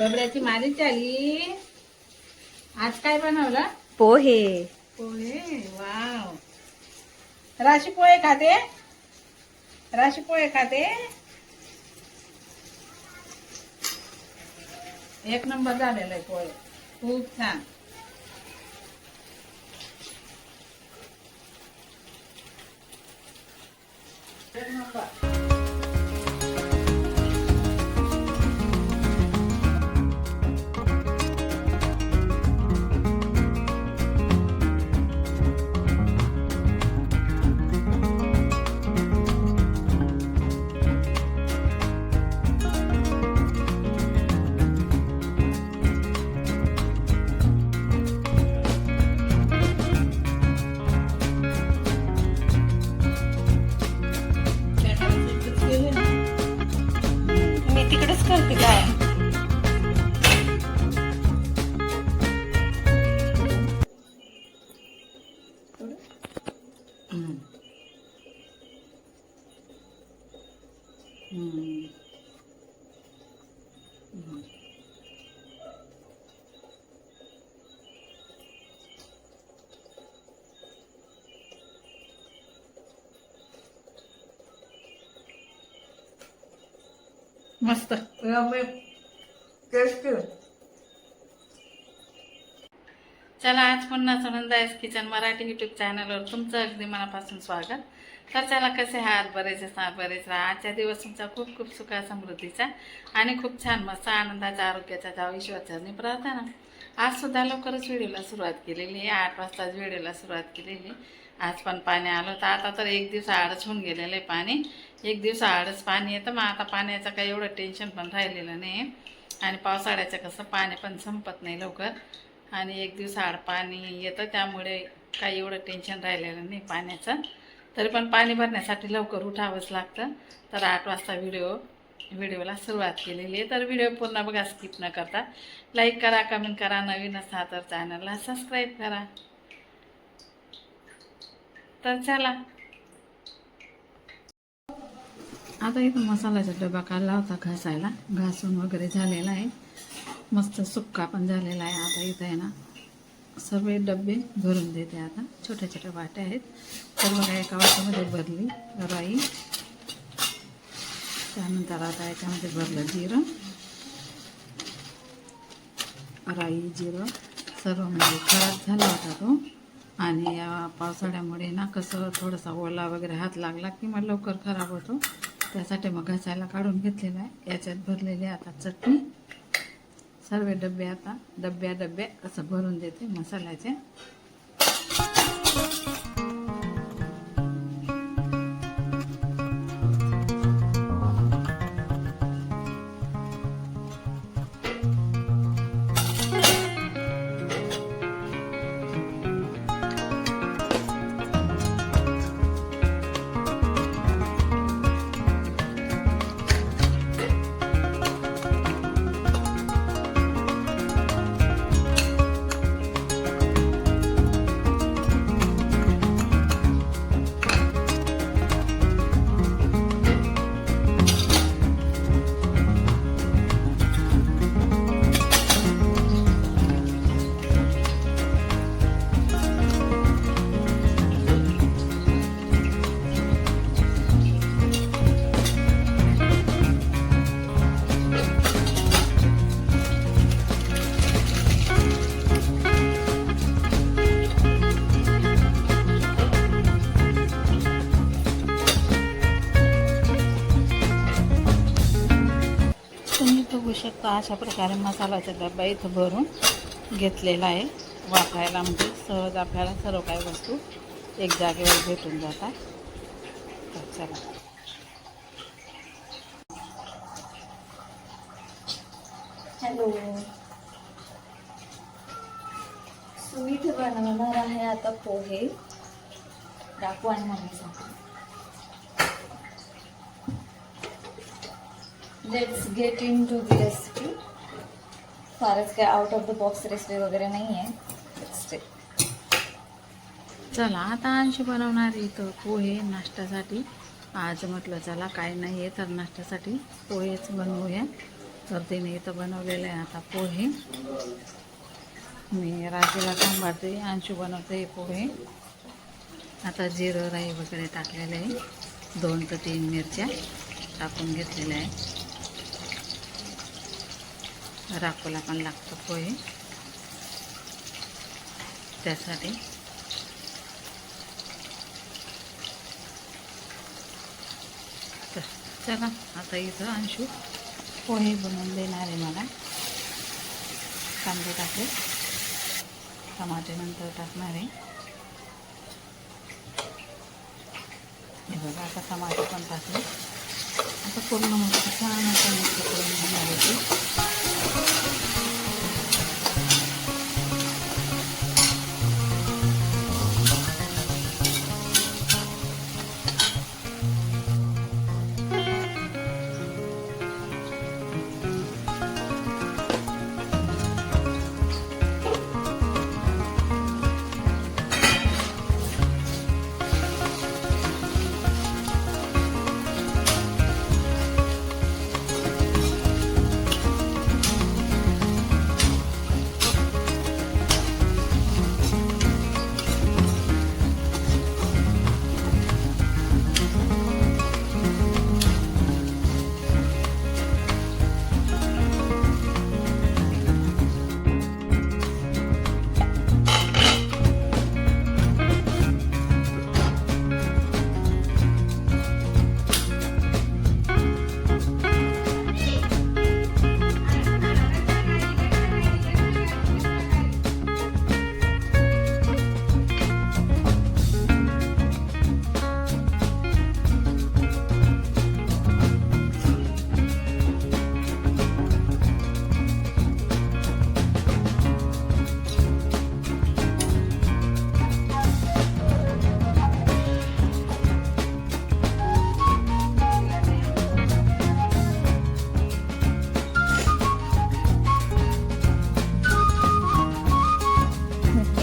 बबड्याची मालिश झाली. आज काय बनवलं? पोहे. पोहे? वाव. राशी पोहे खाते? राशी पोहे खाते? एक नंबर झालेला आहे पोहे. खूप छान. एक नंबर. तिकडेच करते काय? मस्त. टेस्टी चला आज पुन्हा सुनंदायस किचन मराठी युट्यूब चॅनलवर तुमचं अगदी मनापासून स्वागत. तर चला कसे आहात? बरेच असतात बरेच राहा. आजच्या दिवस तुमचा खूप खूप सुखा समृद्धीचा आणि खूप छान मस्त आनंदाचा आरोग्याचा जाव ईश्वरचरणी प्रार्थना. आज सुद्धा लवकरच व्हिडिओला सुरुवात केलेली आहे. आठ वाजताच व्हिडिओला सुरुवात केलेली आज पण पाणी आलं तर आता तर एक दिवस आडच होऊन गेलेलं आहे पाणी. एक दिवस आडच पाणी येतं. मग आता पाण्याचं काही एवढं टेन्शन पण राहिलेलं नाही आणि पावसाळ्याचं कसं पाणी पण संपत नाही लवकर. आणि एक दिवस आड पाणी येतं. त्यामुळे काही एवढं टेन्शन राहिलेलं नाही पाण्याचं. तरी पण पाणी भरण्यासाठी लवकर उठावंच लागतं. तर आठ वाजता व्हिडिओ व्हिडिओला सुरुवात केलेली आहे. तर व्हिडिओ पूर्ण बघा स्किप न करता. लाईक करा कमेंट करा. नवीन असा तर चॅनलला सबस्क्राईब करा. तर चला. आता इथं मसाल्याचा डबा काढला होता घासायला. घासून वगैरे झालेला आहे. मस्त सुक्का पण झालेला आहे. आता इथं आहे ना सगळे डबे भरून देते आता. छोट्या छोट्या वाट्या आहेत. तर बघा एका वाट्यामध्ये भरली राई. त्यानंतर आता याच्यामध्ये भरलं जिरं. राई जिरं. सर्व म्हणजे खराब झाला होता तो. आणि या पावसाळ्यामुळे ना कसं थोडासा ओला वगैरे हात लागला की मग लवकर खराब होतो. त्यासाठी मग घासायला काढून घेतलेला आहे. याच्यात भरलेली आहे आता चटणी सर्व डबे आता डब्या डब्या असं भरून देते मसाल्याचे. अशा प्रकारे मसाल्याचा डबा इथं भरून घेतलेला आहे. वापरायला म्हणजे सहज आपल्याला सर्व काही वस्तू एक जागेवर भेटून जातात. तर चला. हॅलो. सुमित बनवणार आहे आता पोहे. दाखवा आणि मम्मीसाठी let's get into the recipe फारच काय out of the box recipe वगैरे नाही आहे चला आता अंशी बनवणार इथं पोहे नाश्त्यासाठी. आज म्हटलं चला काय नाही आहे तर नाश्त्यासाठी पोहेच बनवूया. तर तिने इथं बनवलेलं आहे आता पोहे. मी राजेला सांभाळते अंशू बनवते हे पोहे. आता जिरं राई वगैरे टाकलेलं आहे. दोन ते तीन मिरच्या टाकून घेतलेल्या आहे राखोला पण लागतो पोहे. त्यासाठी. तर चला आता इथं अंशू पोहे बनवून देणार आहे मला. कांदे टाकले. टमाटे नंतर टाकणार आहे. हे बघा आता टमाटे पण टाकले. आता पूर्ण मस्त छान असं मिक्स करून घेणार होती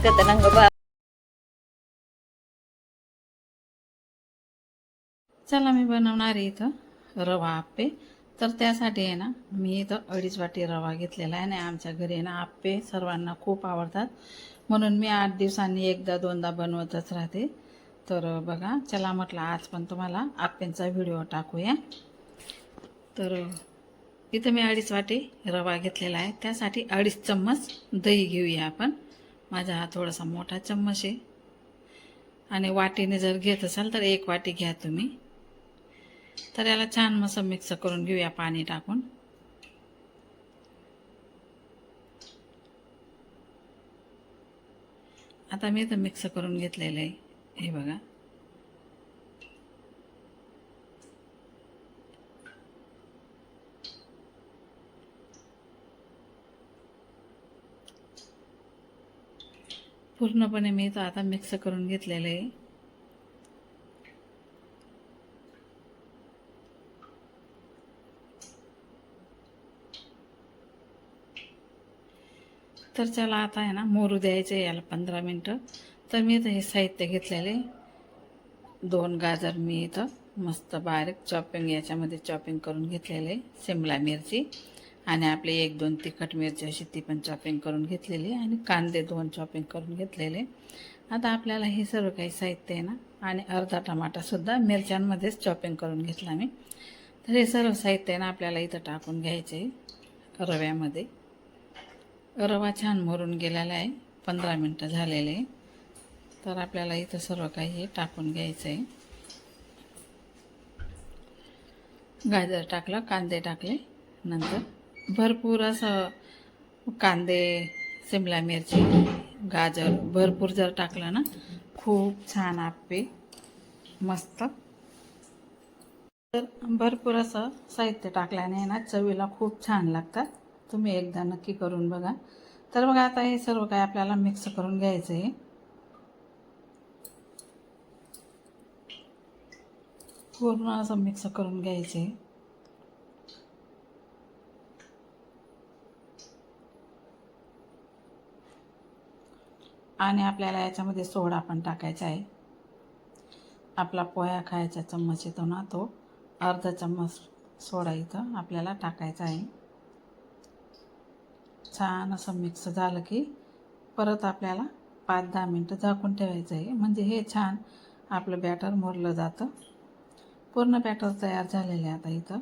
येतात चला मी बनवणार आहे इथं रवा आप्पे तर त्यासाठी आहे ना मी इथं अडीच वाटी रवा घेतलेला आहे आणि आमच्या घरी आहे ना आप्पे सर्वांना खूप आवडतात म्हणून मी आठ दिवसांनी एकदा दोनदा बनवतच राहते तर बघा चला म्हटलं आज पण तुम्हाला आप्प्यांचा व्हिडिओ टाकूया तर इथं मी अडीच वाटी रवा घेतलेला आहे त्यासाठी अडीच चम्मच दही घेऊया आपण माझा हा थोडासा मोठा चम्मच आहे. आणि वाटीने जर घेत असाल तर एक वाटी घ्या तुम्ही. तर याला छान मस्त मिक्स करून घेऊया पाणी टाकून. आता मी तर मिक्स करून घेतलेलं आहे. हे बघा. पूर्णपणे मी तर आता मिक्स करून घेतलेलं आहे. तर चला आता आहे ना मोरू द्यायचं आहे याला पंधरा मिनटं. तर मी इथं हे साहित्य घेतलेले दोन गाजर मी इथं मस्त बारीक चॉपिंग याच्यामध्ये चॉपिंग करून घेतलेले शिमला मिरची. आणि आपली एक दोन तिखट मिरची अशी ती पण चॉपिंग करून घेतलेली आणि कांदे दोन चॉपिंग करून घेतलेले. आता आपल्याला हे सर्व काही साहित्य आहे ना आणि अर्धा टमाटासुद्धा मिरच्यांमध्येच चॉपिंग करून घेतला मी. तर हे सर्व साहित्य आहे ना आपल्याला इथं टाकून घ्यायचे आहे रव्यामध्ये. रवा छान मोरून गेलेला आहे पंधरा मिनटं झालेले आहे. तर आपल्याला इथं सर्व काही हे टाकून घ्यायचं आहे. गाजर टाकलं कांदे टाकले नंतर भरपूर असं कांदे शिमला मिरची गाजर भरपूर जर टाकलं ना खूप छान आप्पे मस्त. तर भरपूर असं साहित्य टाकल्याने ना चवीला खूप छान लागतात. तुम्ही एकदा नक्की करून बघा. तर बघा आता हे सर्व काय आपल्याला मिक्स करून घ्यायचं आहे. पूर्ण असं मिक्स करून घ्यायचं आहे. आणि आपल्याला याच्यामध्ये सोडा पण टाकायचा आहे. आपला पोह्या खायचा चम्मच येतो ना तो अर्धा चम्मच सोडा इथं आपल्याला टाकायचा आहे. छान असं मिक्स झालं की परत आपल्याला पाच दहा मिनटं झाकून ठेवायचं आहे. म्हणजे हे छान आपलं बॅटर मुरलं जातं. पूर्ण बॅटर तयार झालेलं आहे आता इथं.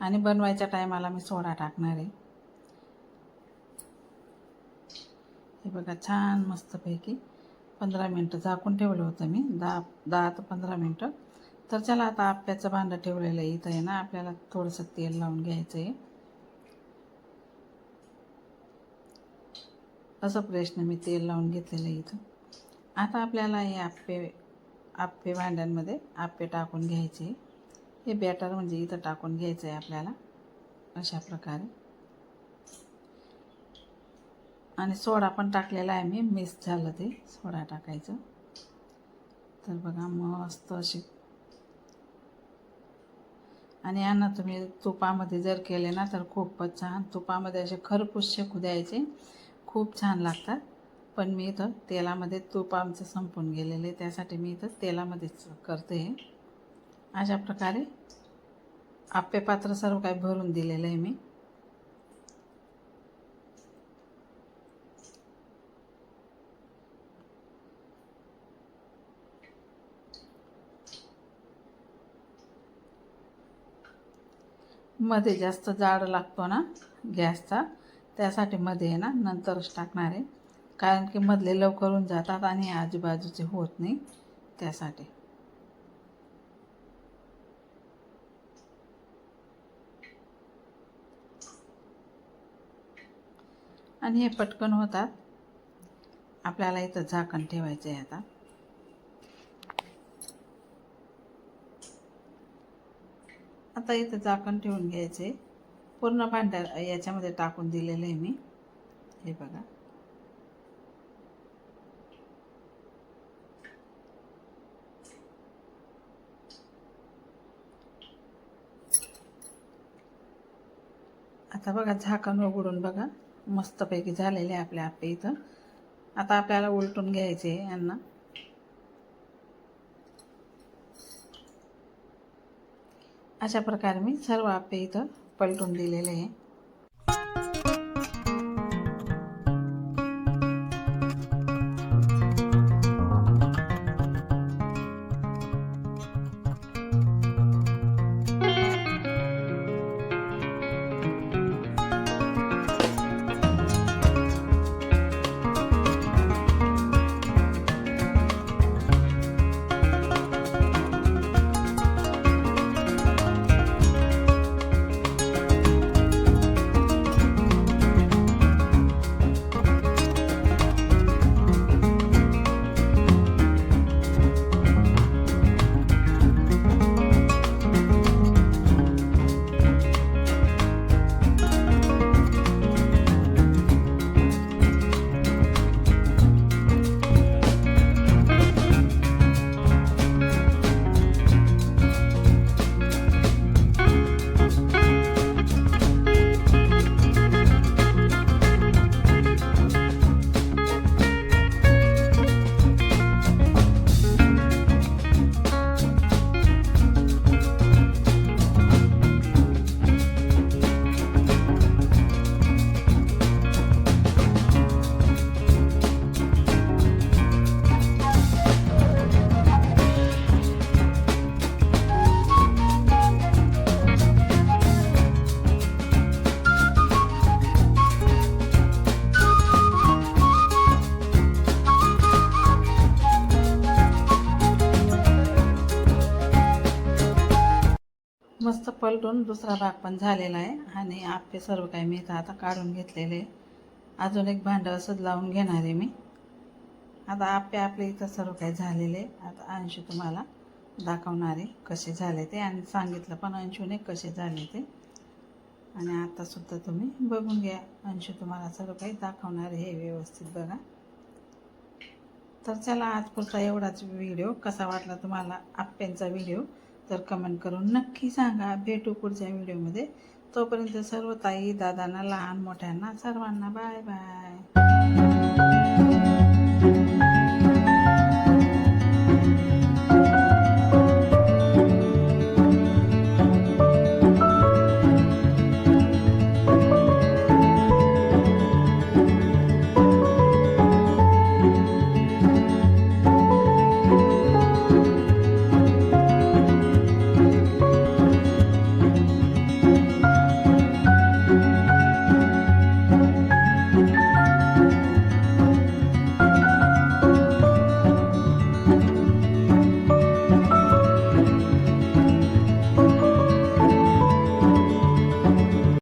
आणि बनवायच्या टायमाला मी सोडा टाकणार आहे. हे बघा छान मस्तपैकी पंधरा मिनटं झाकून ठेवलं होतं मी दहा दहा ते पंधरा मिनटं. तर चला आता आप्याचं भांडं ठेवलेलं आहे इथं आहे ना आपल्याला थोडंसं तेल लावून घ्यायचं आहे असं प्रश्न मी तेल लावून घेतलेलं आहे इथं. आता आपल्याला हे आप्पे आप्पे भांड्यांमध्ये आप्पे टाकून घ्यायचे. हे बॅटर म्हणजे इथं टाकून घ्यायचं आहे आपल्याला अशा प्रकारे. आणि सोडा पण टाकलेला आहे मी. मिस झालं ते. सोडा टाकायचं. तर बघा मस्त अशी आणि यांना तुम्ही तुपामध्ये जर केले ना तर खूपच छान. तुपामध्ये असे खरपूस शेकू द्यायचे. खूप छान लागतात. पण मी इथं तेलामध्ये तूप आमचं संपून गेलेलं आहे. त्यासाठी मी इथं तेलामध्येच करते हे. अशा प्रकारे आप्पे पात्र सर्व काही भरून दिलेलं आहे मी. मध्ये जास्त जाड लागतो ना गॅसचा. त्यासाठी मध्ये आहे ना नंतरच टाकणार आहे. कारण की मधले लवकर होऊन जातात आणि आजूबाजूचे होत नाही त्यासाठी. आणि हे पटकन होतात. आपल्याला इथं झाकण ठेवायचं आहे आता. आता इथं झाकण ठेवून घ्यायचे. पूर्ण भांड्या याच्यामध्ये टाकून दिलेलं आहे मी. हे बघा. आता बघा झाकण उघडून बघा. मस्तपैकी झालेले आहे आपल्या आप्पे इथं. आता आपल्याला उलटून घ्यायचे यांना. अशा प्रकारे मी सर्व आपे इथं पलटून दिलेले आहे. पलटून दुसरा भाग पण झालेला आहे. आणि आप्पे सर्व काही मी इथं आता काढून घेतलेले अजून एक भांडं असंच लावून घेणार आहे मी. आता आप्पे आपले इथं सर्व काही झालेले आता अंशू तुम्हाला दाखवणारे कसे झाले ते. आणि सांगितलं पण अंशूने कसे झाले ते. आणि आतासुद्धा तुम्ही बघून घ्या. अंशू तुम्हाला सर्व काही दाखवणार हे व्यवस्थित बघा. तर चला आज पुरता एवढाच व्हिडिओ कसा वाटला तुम्हाला? आप्प्यांचा व्हिडिओ. तर कमेंट करून नक्की सांगा. भेटू पुढच्या व्हिडिओमध्ये तोपर्यंत सर्व ताई दादांना लहान मोठ्यांना सर्वांना बाय बाय